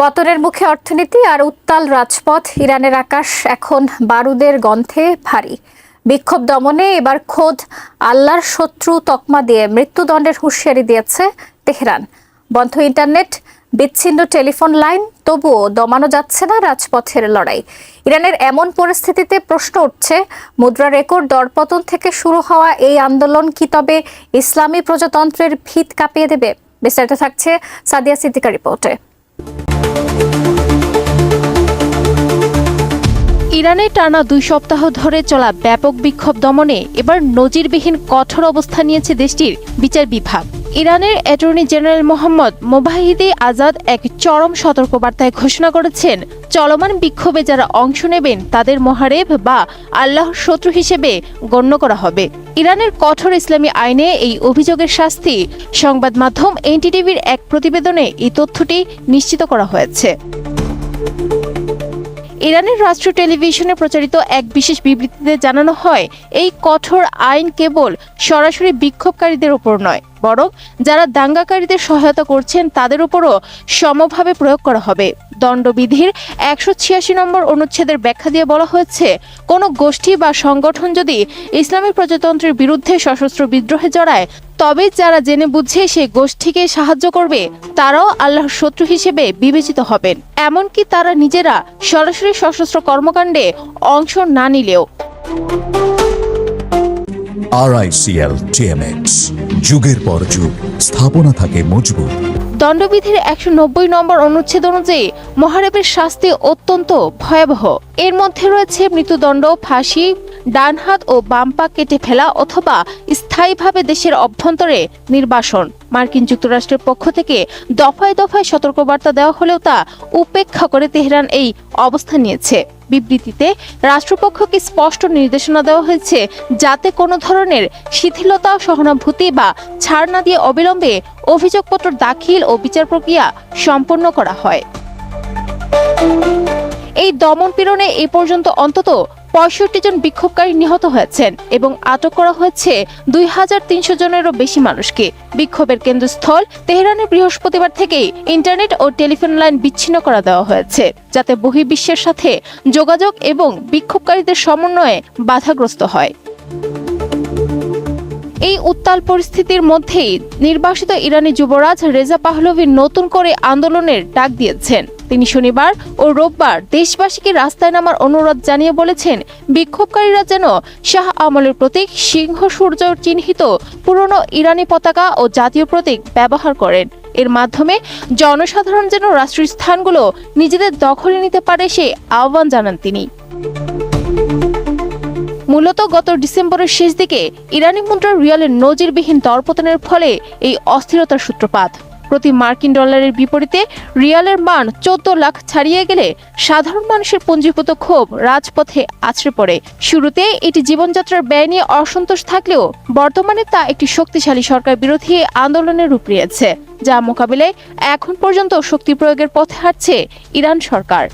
পতনের মুখে অর্থনীতি আর উত্তাল রাজপথ, ইরানের আকাশ এখন বারুদের গন্ধে ভারী। বিক্ষোভ দমনে এবার খোদ আল্লাহর শত্রু তকমা দিয়ে মৃত্যুদণ্ডের হুঁশিয়ারি দিয়েছে তেহরান। বন্ধ ইন্টারনেট, বিচ্ছিন্ন টেলিফোন লাইন, তবুও দমানো যাচ্ছে না রাজপথের লড়াই। ইরানের এমন পরিস্থিতিতে প্রশ্ন উঠছে, মুদ্রা রেকর্ড দরপতন থেকে শুরু হওয়া এই আন্দোলন কি তবে ইসলামী প্রজাতন্ত্রের ভিত কাঁপিয়ে দেবে? বিস্তারিত থাকছে সাদিয়া সিদ্দিকা রিপোর্টে। ইরানে টানা দুই সপ্তাহ ধরে চলা ব্যাপক বিক্ষোভ দমনে এবার নজিরবিহীন কঠোর অবস্থা নিয়েছে দেশটির বিচার বিভাগ। ইরানের attorney general Mohammad Movahedi Azad এক চরম সতর্কবার্তায় ঘোষণা করেছেন, চলমান বিক্ষোভে যারা অংশ নেবেন তাদের মহারেব বা আল্লাহর শত্রু হিসেবে গণ্য করা হবে। ইরানের কঠোর ইসলামী আইনে এই অভিযোগের শাস্তি সংবাদ মাধ্যম এনটিটিভির এক প্রতিবেদনে এই তথ্যটি নিশ্চিত করা হয়েছে। ইরানের রাষ্ট্রীয় টেলিভিশনে প্রচারিত এক বিশেষ বিবৃতিতে জানানো হয়, এই কঠোর আইন কেবল সরাসরি বিক্ষোভকারীদের ওপর নয়। বরং যারা দাঙ্গাকারীদের সহায়তা করছেন, তাদের উপরও সমভাবে প্রয়োগ করা হবে। দণ্ডবিধির একশো ছিয়াশি নম্বর অনুচ্ছেদের ব্যাখ্যা দিয়ে বলা হয়েছে, কোনো গোষ্ঠী বা সংগঠন যদি ইসলামী প্রজাতন্ত্রের বিরুদ্ধে সশস্ত্র বিদ্রোহে জড়ায়, তবে যারা জেনে বুঝে সেই গোষ্ঠীকে সাহায্য করবে, তারাও আল্লাহর শত্রু হিসেবে বিবেচিত হবেন। এমনকি তারা নিজেরা সরাসরি সশস্ত্র কর্মকাণ্ডে অংশ না নিলেও। আরআইসিএল টিএমএক্স যুগের পর যুগ, স্থাপনা থাকে মজবুত। দণ্ডবিধির একশো নব্বই নম্বর অনুচ্ছেদ অনুযায়ী মহারেবের শাস্তি অত্যন্ত ভয়াবহ। এর মধ্যে রয়েছে মৃত্যুদণ্ড, ফাঁসি ডান হাত ও বাম পা কেটে ফেলা অথবা স্থায়ীভাবে দেশের অভ্যন্তরে নির্বাসন। মার্কিন যুক্তরাষ্ট্রের পক্ষ থেকে দফায় দফায় সতর্কবার্তা দেওয়া হলেও তা উপেক্ষা করে তেহরান এই অবস্থান নিয়েছে। বিবৃতিতে রাষ্ট্রপক্ষকে স্পষ্ট নির্দেশনা দেওয়া হয়েছে যাতে কোনো ধরনের শিথিলতা, সহানুভূতি বা ছাড় না দিয়ে অবিলম্বে অভিযোগপত্র দাখিল ও বিচার প্রক্রিয়া সম্পন্ন করা হয়। এই দমন পীড়নে এ পর্যন্ত অন্তত পঁয়ষট্টি জন বিক্ষোভকারী নিহত হয়েছেন এবং আটক করা হয়েছে দুই হাজার তিনশো জনেরও বেশি মানুষকে। বিক্ষোভের কেন্দ্রস্থল তেহরানের বৃহস্পতিবার থেকেই ইন্টারনেট ও টেলিফোন লাইন বিচ্ছিন্ন করা দেওয়া হয়েছে, যাতে বহির্বিশ্বের সাথে যোগাযোগ এবং বিক্ষোভকারীদের সমন্বয়ে বাধাগ্রস্ত হয়। এই উত্তাল পরিস্থিতির মধ্যেই নির্বাসিত ইরানি যুবরাজ রেজা পাহলভি নতুন করে আন্দোলনের ডাক দিয়েছেন। তিনি শনিবার ও রোববার দেশবাসীকে রাস্তায় নামার অনুরোধ জানিয়ে বলেছেন, বিক্ষোভকারীরা যেন শাহ আমলের প্রতীক সিংহ সূর্য চিহ্নিত পুরনো ইরানি পতাকা ও জাতীয় প্রতীক ব্যবহার করেন। এর মাধ্যমে জনসাধারণ যেন রাষ্ট্রীয় স্থানগুলো নিজেদের দখলে নিতে পারে সে আহ্বান জানান তিনি। মূলত গত ডিসেম্বরের শেষ দিকে ইরানি মুদ্রার রিয়ালের নজিরবিহীন দরপতনের ফলে এই অস্থিরতার সূত্রপাত। প্রতি মার্কিন ডলারের বিপরীতে রিয়ালের মান চোদ্দ লাখ ছাড়িয়ে গেলে সাধারণ মানুষের পঞ্জীভূত ক্ষোভ রাজপথে আছড়ে পড়ে। শুরুতে এটি জীবনযাত্রার ব্যয় নিয়ে অসন্তোষ থাকলেও বর্তমানে তা একটি শক্তিশালী সরকার বিরোধী আন্দোলনের রূপ নিয়েছে, যা মোকাবিলায় এখন পর্যন্ত শক্তি প্রয়োগের পথে হাঁটছে ইরান সরকার।